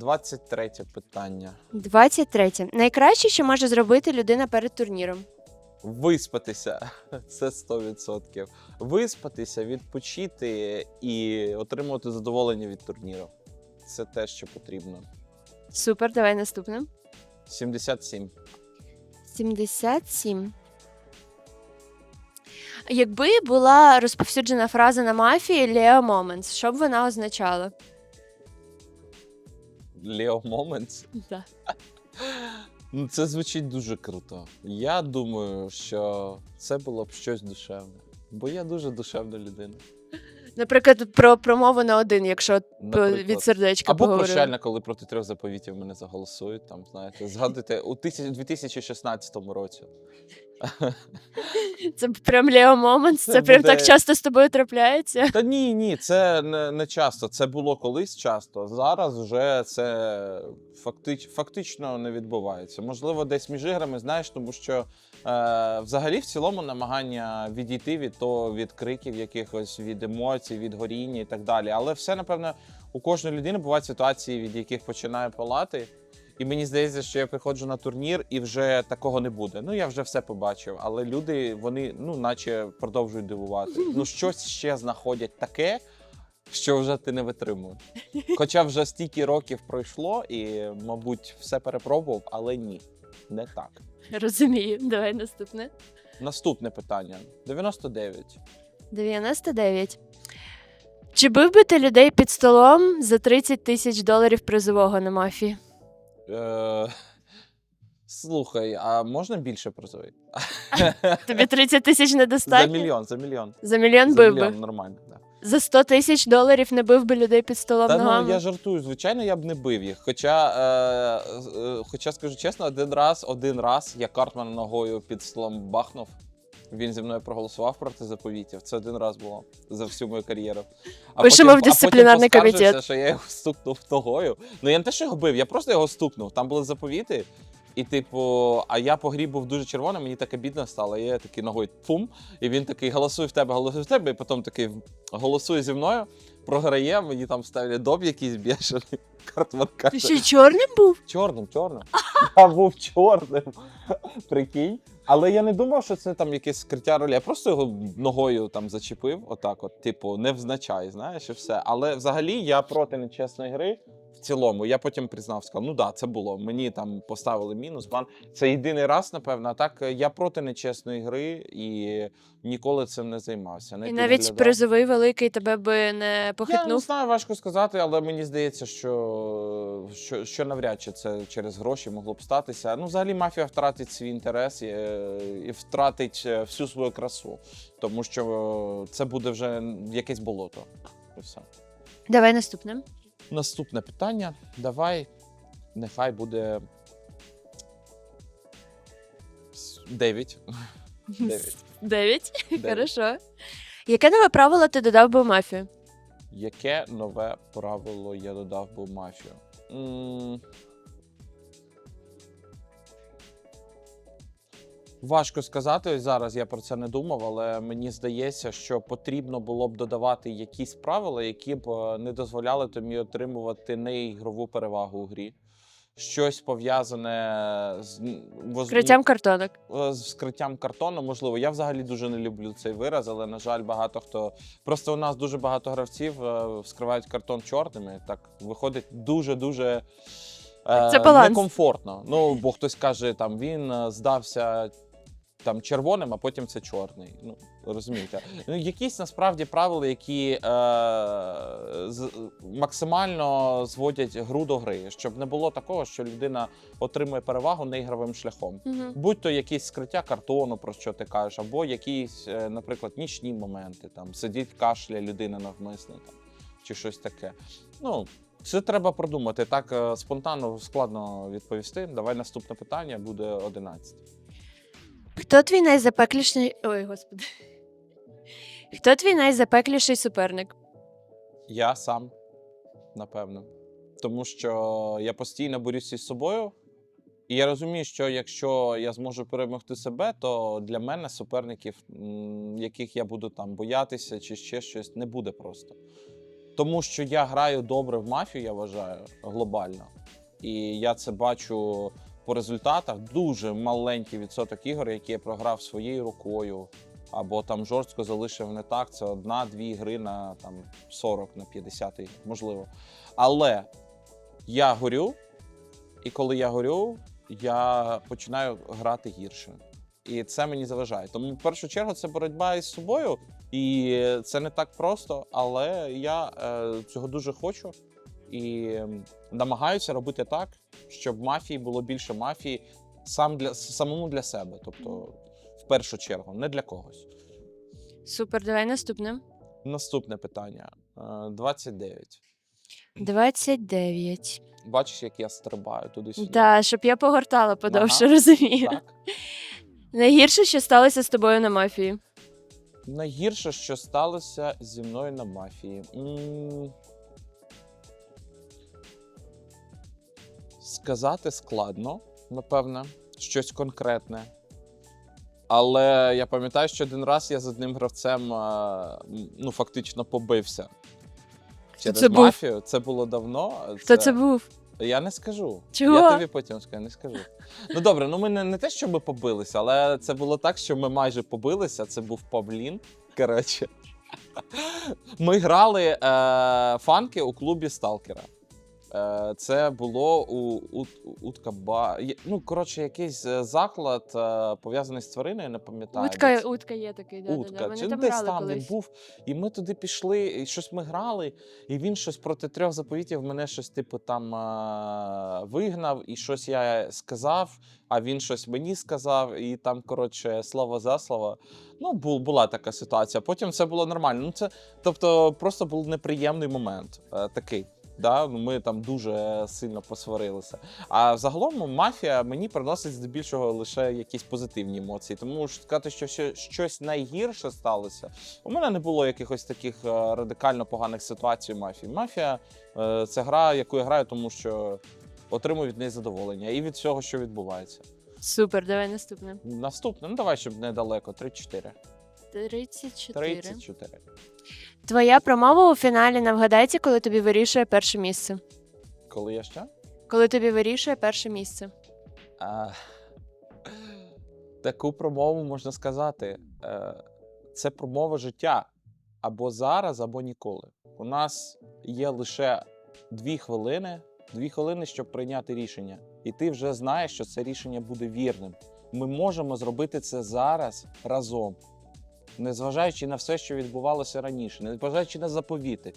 23 питання. 23. Найкраще, що може зробити людина перед турніром. Виспатися це 100%. Виспатися, відпочити і отримувати задоволення від турніру. Це те, що потрібно. Супер, давай наступне. 77. 77. Якби була розповсюджена фраза на мафії Leo Moments, що б вона означала? Leo Moments. Да. Ну, це звучить дуже круто. Я думаю, що це було б щось душевне. Бо я дуже душевна людина. Наприклад, про промову на один, якщо Наприклад. від сердечка Або поговорили. прощальна, коли проти трьох заповітів мене заголосують. Там, знаєте, згадуйте у тисяч- 2016 році. Це прям Leo Moments, це, Це прям так часто з тобою трапляється. Та ні, ні, це не, не часто. Це було колись часто. Зараз вже це фактич, фактично не відбувається. Можливо, десь між іграми, знаєш, тому що е, взагалі в цілому намагання відійти від того, від криків, якихось від емоцій, від горіння і так далі. Але все, напевно, у кожної людини бувають ситуації, від яких починає палати. І мені здається, що я приходжу на турнір і вже такого не буде. Ну я вже все побачив. Але люди, вони, ну, наче продовжують дивувати. Ну, щось ще знаходять таке, що вже ти не витримуєш. Хоча вже стільки років пройшло, і, мабуть, все перепробував, але ні, не так. Розумію. Давай наступне. Наступне питання: 99. 99. Чи бив би ти людей під столом за 30 тисяч доларів призового на мафії? Е, слухай, а можна більше призовий? Тобі 30 тисяч За недостатньо? мільйон, за мільйон. За мільйон За бив би. мільйон, нормально. Да. За 100 тисяч доларів не бив би людей під столом Та ногами? ну я жартую, звичайно, я б не бив їх. Хоча, е, е, хоча скажу чесно, один раз, один раз я Картмана ногою під столом бахнув. Він зі мною проголосував проти заповітів. Це один раз було за всю мою кар'єру. А Пишемо в а потім комітет. що я його стукнув ногою. Ну я не те, що його бив, я просто його стукнув. Там були заповіти. І, типу, а я по грі був дуже червоним, мені так обідно стало. Я такий ногою фум, і він такий голосує в тебе, голосує в тебе, і потім такий голосує зі мною, програє, мені там ставлять доб якийсь бешений. Картман Ти каже, що, чорним був? чорним, чорним. Я був чорним. Прикинь. Але я не думав, що це там якесь скриття ролі. Я просто його ногою там зачепив, отак, от, типу, невзначай, знаєш, і все. Але взагалі я проти нечесної гри. Цілому, я потім признав, сказав, ну да, це було. Мені там поставили мінус, бан. Це єдиний раз, напевно. А так е, я проти нечесної гри і ніколи цим не займався. Не І навіть підглядав. призовий великий тебе би не Я не знаю, важко сказати, але мені здається, що, що, що навряд чи це через гроші могло б статися. Ну, взагалі, мафія втратить свій інтерес і, е, і втратить е, всю свою красу, тому що це буде вже якесь болото. І все. Давай наступне. Наступне питання. Давай. Нехай буде. 9. Дев'ять. Дев'ять. Дев'ять. Хорошо. Яке нове правило ти додав би у мафію? Яке нове правило я додав би в мафію? М, Важко сказати ось зараз. Я про це не думав, але мені здається, що потрібно було б додавати якісь правила, які б е, не дозволяли тобі отримувати неігрову перевагу у грі. Щось пов'язане з Вкриттям картонок. е, з вскриттям картону, можливо. Я взагалі дуже не люблю цей вираз, але на жаль, багато хто. Просто у нас дуже багато гравців е, вскривають картон чорними. Так виходить дуже дуже. Це баланс. некомфортно. Ну, бо хтось каже, там він е, здався там червоним, а потім це чорний. Ну, розумієте? Ну, якісь насправді правила, які е, з, максимально зводять гру до гри, щоб не було такого, що людина отримує перевагу неігровим шляхом. Угу. Будь то якісь скриття картону, про що ти кажеш, або якісь, е, наприклад, нічні моменти, там сидить кашля людина навмисне, там, чи щось таке. Ну, це треба продумати. Так е, спонтанно складно відповісти. Давай наступне питання буде 11. Хто твій найзапекліший. Ой, господи. Хто твій найзапекліший суперник? Я сам, напевно. Тому що я постійно борюся із собою. І я розумію, що якщо я зможу перемогти себе, то для мене суперників, яких я буду там боятися чи ще щось, не буде просто. Тому що я граю добре в мафію, я вважаю, глобально. І я це бачу по результатах. Дуже маленький відсоток ігор, які я програв своєю рукою, або там жорстко залишив не так. Це одна-дві гри на там 40 на 50 можливо. Але я горю, і коли я горю, я починаю грати гірше. І це мені заважає. Тому в першу чергу це боротьба із собою, і це не так просто, але я е, цього дуже хочу і намагаюся робити так, щоб мафії було більше мафії сам для самому для себе. Тобто, в першу чергу, не для когось. Супер, давай наступне. Наступне питання: Е, 29. 29. Бачиш, як я стрибаю туди-сюди? Так, щоб я погортала подовше, Ага. розумію. Так. Найгірше, що сталося з тобою на мафії. Найгірше, що сталося зі мною на мафії. М, Сказати складно, напевне, щось конкретне. Але я пам'ятаю, що один раз я з одним гравцем ну, фактично побився. Через це був? мафію. Це було давно. Хто це був? Я не скажу. Чого? Я тобі потім скажу, не скажу. Ну добре, ну ми не, не те, що ми побилися, але це було так, що ми майже побилися. Це був Павлін. Коротше. Ми грали е, фанки у клубі Сталкера. Е, це було у, у, утка ба. є- Ну, коротше, якийсь е, заклад е, пов'язаний з твариною, не пам'ятаю. Утка, утка є такий, да, да, да. Утка, Вони чи там десь там колись. він був. І ми туди пішли, і щось ми грали, і він щось проти трьох заповітів мене щось, типу, там вигнав, і щось я сказав, а він щось мені сказав, і там, коротше, слово за слово. Ну, бу- була така ситуація. Потім все було нормально. Ну, це, тобто, просто був неприємний момент такий. Да, ми там дуже сильно посварилися. А взагалом мафія мені приносить здебільшого лише якісь позитивні емоції. Тому що сказати, що ще щось найгірше сталося. У мене не було якихось таких е, радикально поганих ситуацій у мафії. Мафія е, це гра, яку я граю, тому що отримую від неї задоволення і від всього, що відбувається. Супер, давай наступне. Наступне, ну давай, щоб недалеко. 3-4. 34. 34. Твоя промова у фіналі на вгадайці, коли тобі вирішує перше місце. Коли я ще? Коли тобі вирішує перше місце. А, таку промову можна сказати. е, Це промова життя або зараз, або ніколи. У нас є лише дві хвилини, дві хвилини, щоб прийняти рішення. І ти вже знаєш, що це рішення буде вірним. Ми можемо зробити це зараз разом, незважаючи на все, що відбувалося раніше, незважаючи на заповіти,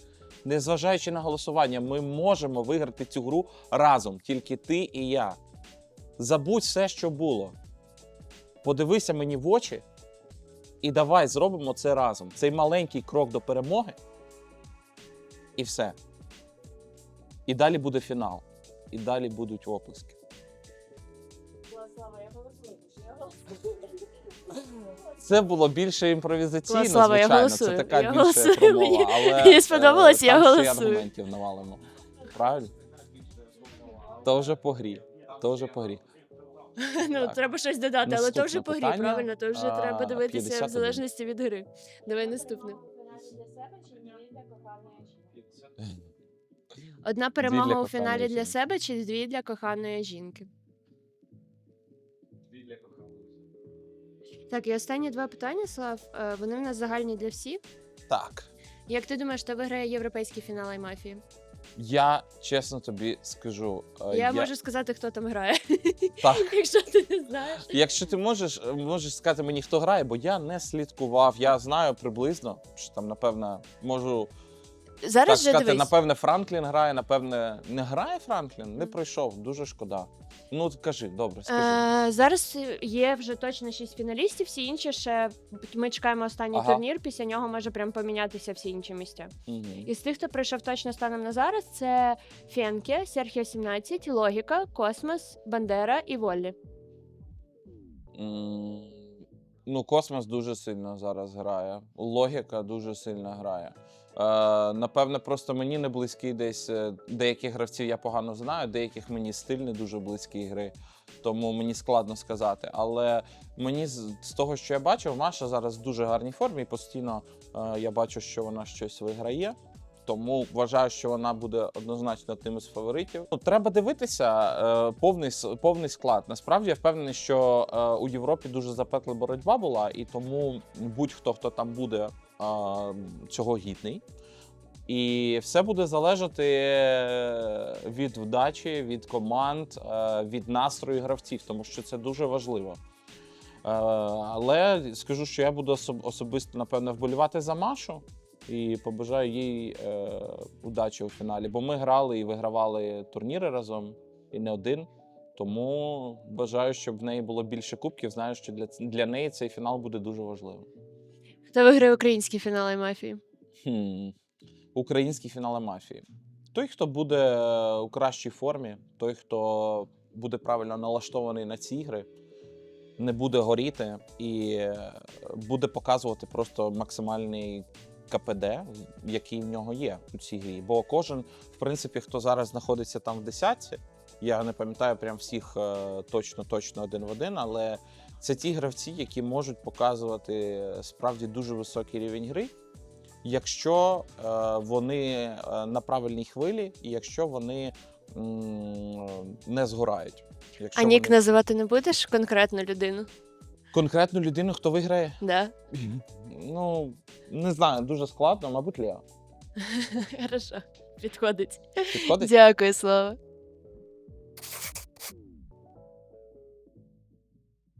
незважаючи на голосування, ми можемо виграти цю гру разом, тільки ти і я. Забудь все, що було. Подивися мені в очі і давай зробимо це разом. Цей маленький крок до перемоги. І все. І далі буде фінал. І далі будуть оплески. Це було більше імпровізаційно, Класлава, я голосую. Це така Я більше голосую. промова. Мені- Але мені сподобалось, е, я там ще голосую. аргументів навалимо. Правильно? То вже по грі. То вже по грі. Ну, Так. треба щось додати, але то вже по грі, питання. правильно, то вже А, треба дивитися в залежності від гри. Давай наступне. Одна перемога для у фіналі коханої для жінки. себе чи дві для коханої жінки? Так, і останні два питання, Слав. Е, Вони в нас загальні для всіх. Так. Як ти думаєш, хто виграє європейський фінал Аймафії? Я чесно тобі скажу. е, Я можу сказати, хто там грає, Так. якщо ти не знаєш. Якщо ти можеш, е, можеш сказати мені, хто грає, бо я не слідкував. Я знаю приблизно, що там, напевно, можу Зараз так же сказати, дивись. напевне, Франклін грає, напевне, не грає Франклін, не пройшов. Дуже шкода. Ну, кажи, добре, скажи. Е, зараз є вже точно шість фіналістів, всі інші ще ми чекаємо останній Ага. турнір. Після нього може прям помінятися всі інші місця. Мгм. Із тих, хто прийшов точно станом на зараз, це Фенке, Серхіо 17, Логіка, Космос, Бандера і Воллі. М, Ну, космос дуже сильно зараз грає. Логіка дуже сильно грає. Е, напевне, просто мені не близький десь е, деяких гравців я погано знаю, деяких мені стиль не дуже близький гри, тому мені складно сказати. Але мені з, того, що я бачив, Маша зараз в дуже гарній формі. Постійно е, я бачу, що вона щось виграє. Тому вважаю, що вона буде однозначно одним із фаворитів. Ну, треба дивитися повний, повний склад. Насправді я впевнений, що у Європі дуже запекла боротьба була, і тому будь-хто, хто там буде, цього гідний. І все буде залежати е, від вдачі, від команд, е, від настрою гравців, тому що це дуже важливо. Е, Але скажу, що я буду особисто, напевно, вболівати за Машу і побажаю їй удачі у фіналі. Бо ми грали і вигравали турніри разом, і не один. Тому бажаю, щоб в неї було більше кубків. Знаю, що для, для неї цей фінал буде дуже важливим. Хто виграє українські фінали мафії? Хм. Українські фінали мафії. Той, хто буде е, у кращій формі, той, хто буде правильно налаштований на ці ігри, не буде горіти і е, буде показувати просто максимальний КПД, який в нього є у цій грі. Бо кожен, в принципі, хто зараз знаходиться там в десятці, я не пам'ятаю прям всіх е, точно точно один в один, але це ті гравці, які можуть показувати е, справді дуже високий рівень гри якщо е, вони е, на правильній хвилі, і якщо вони не згорають. Якщо А нік вони... називати не будеш конкретну людину? конкретну людину, хто виграє, Да. ну не знаю, дуже складно, мабуть, Лео. Хорошо, підходить. Підходить? Дякую, Слава.